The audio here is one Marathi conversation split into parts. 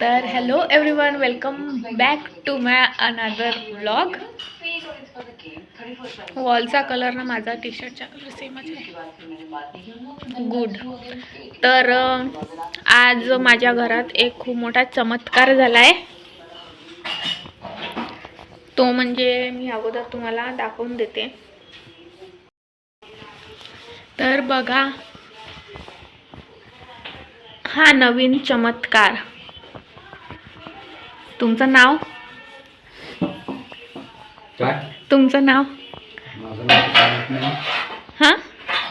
तर hello everyone welcome back to my another blog वॉलचा colour ना माझा टी शर्टचा कलर सेमच आहे. गुड तर आज माझ्या घरात एक खूप मोठा चमत्कार झाला आहे तो म्हणजे मी अगोदर तुम्हाला दाखवून देते. तर बघा हा नवीन चमत्कार. तुमचं नाव? काय? तुमचं नाव? माझं नाव काय माहीत नाही हां?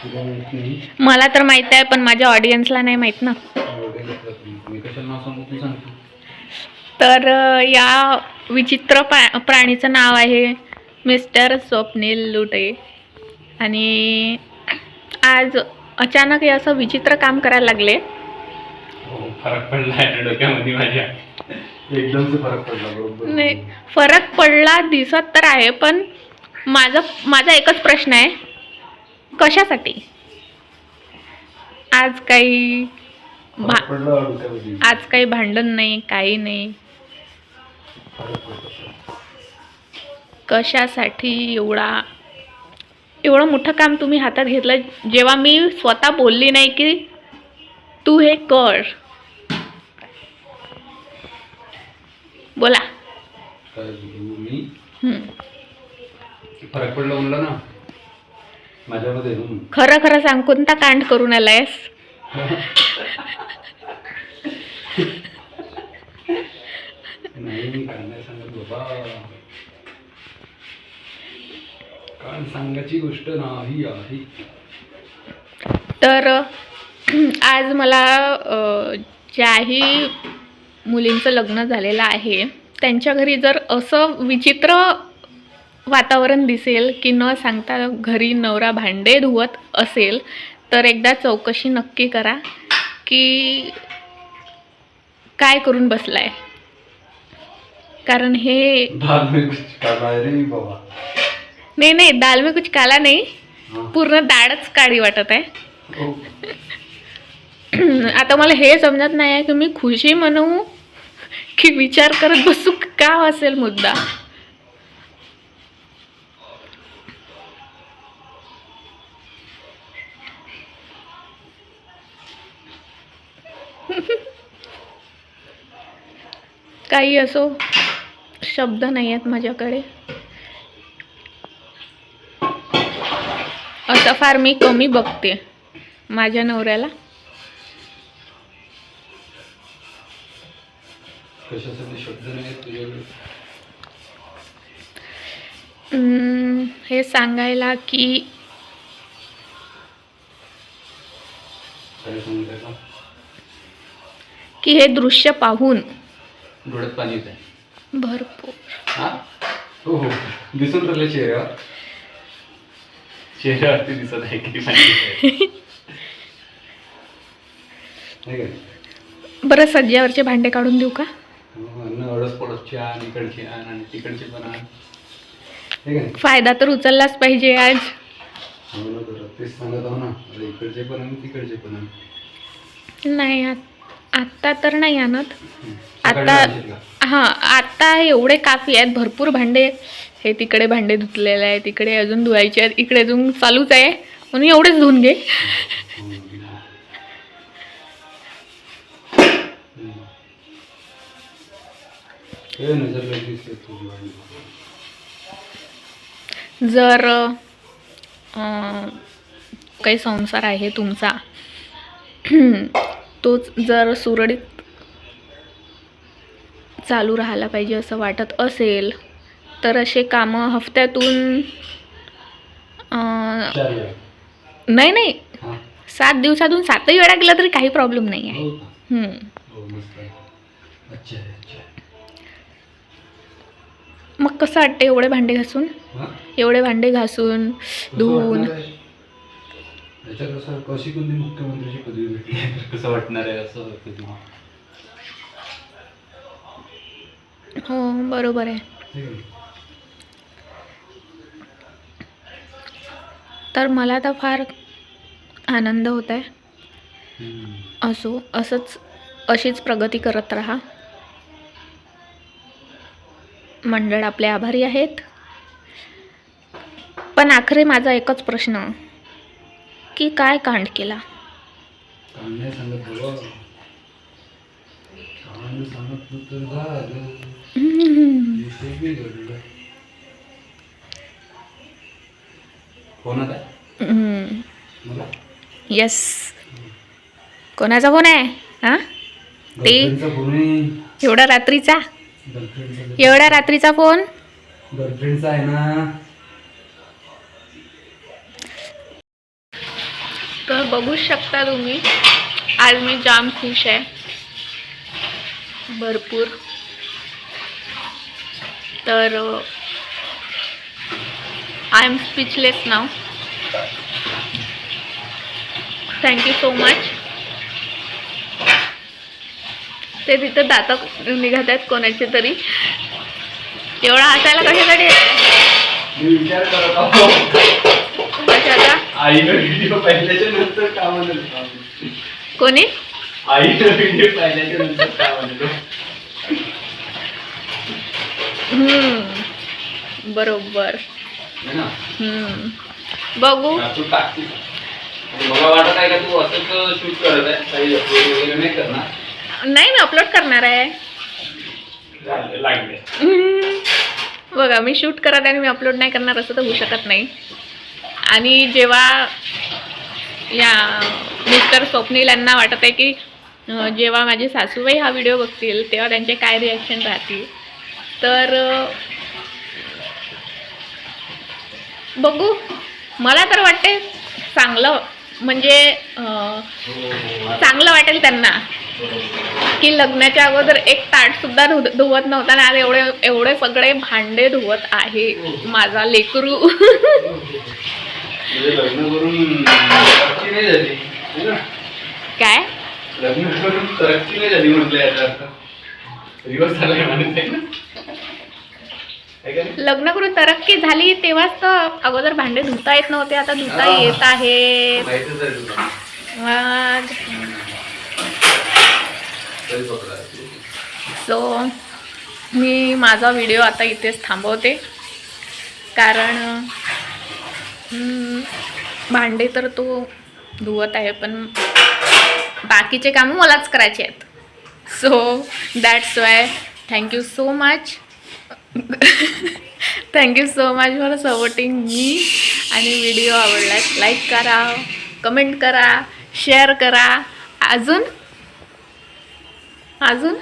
तुला माहीत नाही मला तर माहीत आहे पण माझ्या ऑडियन्सला नाही माहीत ना. एवढे घेतलं तुम्ही. मी कशाला नाव सांगू? तू सांगतो तर अं, या विचित्र पा प्राणीचं नाव आहे मिस्टर स्वप्नील लुटे. आणि आज अचानक हे असं विचित्र काम करायला लागले. हो फरक पडला आहे डोक्यामध्ये माझ्या. एकदम फरक पडला बरोबर. नाही फरक पडला दिसत तर आहे पण माझं माझा एकच प्रश्न आहे. कशासाठी? आज काही भा फरक पडला डोक्यामध्ये आज काही भांडण नाही काही नाही. फरक पडला कशासाठी एवढा एवढं मोठं काम तुम्ही हातात घेतलं जेव्हा मी स्वतः बोलली नाही की तू हे कर. बोला. फरक पडला म्हणलं ना. माझ्यामध्ये. खरं खरं सांग कोणता कांड करून आलायस? नाही सांगत बाबा. सांगायची गोष्ट नाही आहे. तर आज मला ज्याही मुलींचं लग्न झालेलं आहे. त्यांच्या घरी जर असं विचित्र वातावरण दिसेल की न सांगता घरी नवरा भांडे धुवत असेल तर एकदा चौकशी नक्की करा की काय करून बसलाय. कारण हे दाल में कुछ काला रे बाबा? नाही नाही दाल में कुछ काला नाही. पूर्ण डाळच काळी वाटत आहे. हो. आता मला हे समजत नाही आहे की मी खुशी म्हणू की विचार करत बसू का असेल मुद्दा. काही असो शब्द नाही आहेत माझ्याकडे. असं फार मी कमी बघते माझ्या नवऱ्याला. कशासाठी शब्द नाही तुझ्याकडे? हे सांगायला की का? हे दृश्य पाहून डोळ्यात पाणी येत आहे भरपूर. हा? हो दिसून राहिलं चेहऱ्यावर. चेहऱ्यावरती दिसत आहे किती पाणी बरं सज्जावरचे भांडे काढून देऊ का? पडसचे आण इकडचे आण आणि तिकडचे पण आण. फायदा तर उचललाच पाहिजे आज. हो ना तेच सांगत आहो ना अरे इकडचे पण आण तिकडचे पण आण. नाही आत- आत्ता तर नाही आणत. हं. आता सकाळी आणशील का? हां आत्ता एवढे काफी आहेत भरपूर भांडे. हे तिकडे भांडे धुतलेले आहे तिकडे अजून धुवायचे आहेत इकडे अजून चालूच आहे. म्हणून एवढेच धुवून घे. हो, आहे. जर काही संसार आहे तुमचा तोच जर सुरळीत चालू राहायला पाहिजे असं वाटत असेल तर असे कामं हफ्त्यातून नाही नाही. हा. सात दिवसातून सातही वेळा केला तरी काही प्रॉब्लेम नाही आहे. मग कसं वाटतं एवढे भांडे घासून? एवढे भांडे घासून धुवून वाटणार आहे? याच्यात असं कशी कोणती मुख्यमंत्र्याची पदवी भेटली. आहे तर कसं वाटणार आहे असं कधी हो बरोबर आहे. तर मला तर फार आनंद होत आहे. असो असंच अशीच प्रगती करत राहा. मंडळ आपले आभारी आहेत. पण आखरी माझा एकच प्रश्न की काय कांड केला? येस कोणाचा फोन आहे? हा? आहे. एवढा रात्रीचा? एवढ्या रात्रीचा फोन? गर्लफ्रेंडचा आहे ना. तर बघू शकता तुम्ही आज मी जाम खुश आहे. भरपूर. तर आय एम स्पीचलेस नाव थँक्यू सो मच ते तिथं दात निघत आहेत कोणाचे तरी. एवढा हसायला कशासाठी कोणी? हम्म. बरोबर. हम्म. बघू. वाटत आहे का तू असंच शूट करत आहे? काही नाही करणार. नाही मी अपलोड करणार आहे. बघा मी शूट करत आहे आणि मी अपलोड नाही करणार असं तर होऊ शकत नाही. आणि जेव्हा या मिस्टर स्वप्नील यांना वाटत आहे की जेव्हा माझी सासूबाई हा व्हिडिओ बघतील तेव्हा त्यांचे काय रिॲक्शन राहतील? तर बघू. मला तर वाटते चांगलं म्हणजे अं, चांगलं वाटेल त्यांना. की लग्नाच्या अगोदर एक ताट सुद्धा धुवत नव्हता आणि आज एवढे एवढे सगळे भांडे धुवत आहे माझा लेकरू. म्हणजे? काय? लग्न करून तरक्की नाही झाली तेव्हाच तर अगोदर भांडे धुता येत नव्हते आता धुता येत आहे मग सो मी माझा व्हिडिओ आता इथेच थांबवते. कारण भांडे तर तो धुवत आहे पण बाकीचे कामं मलाच करायचे आहेत. So that's why thank you so much thank you so much for supporting मी आणि व्हिडिओ आवडल्यास लाईक करा कमेंट करा शेअर करा. अजून अजून?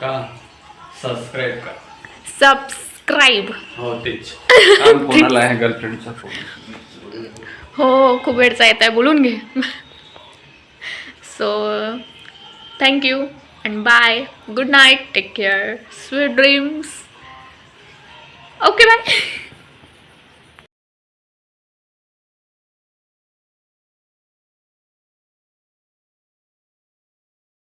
का? सबस्क्राईब कर. सबस्क्राईब हो तेच. कोणाला आहे गर्लफ्रेंडचा फोन हो खूप वेळचा येत आहे बोलून घे. So thank you and bye good night take care sweet dreams okay bye